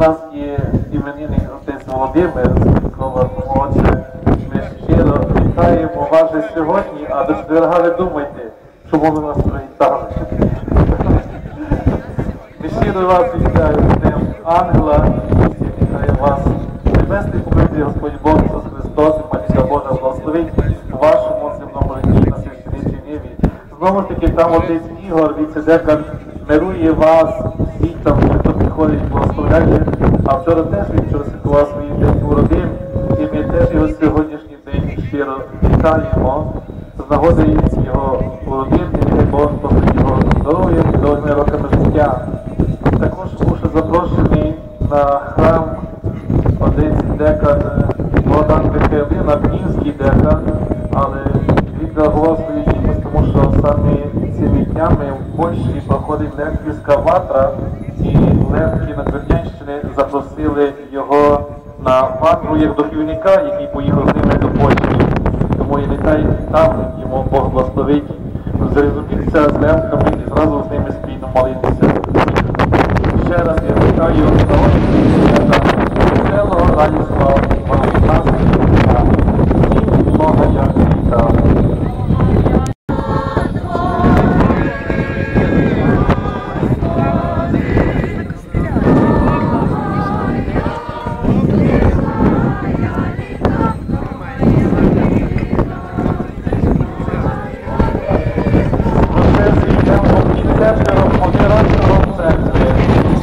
У нас є іменинний отець Володимир Свідкова, молодше. Ми щиро вітаємо вас сьогодні, а до четверга ви думайте, чому ми вас привітали. Ми щиро вас вітаємо з Ангела, і вітаю вас. Небесний покритий Господь Бог Ісус Христос, і Матінка Божа благословить у вашому земному житті на священичій ниві. Знову ж таки, там отець Ігор, віце-декан, мирує вас, всіх там, хто приходить, благословляє. А вчора теж святкував свій день уродин, і ми теж його сьогоднішній день щиро вітаємо з нагоди його уродин, і нехай Бог його здоров'я і довгими роками життя. Також був запрошений на храм один декан Богдан Михайлин, Адмінський декан, але він реагував свою діяльність, тому що саме цими днями в Польщі проходить лекційська ватра, і лекції на запросили його на ватру як духівника, який поїхав з ними до Польщі. Тому і літай там, йому Бог благословить. Зрозумітися з Лемками і зразу з ними спільно молитися. Ще раз я вітаю народу, село Радіслава.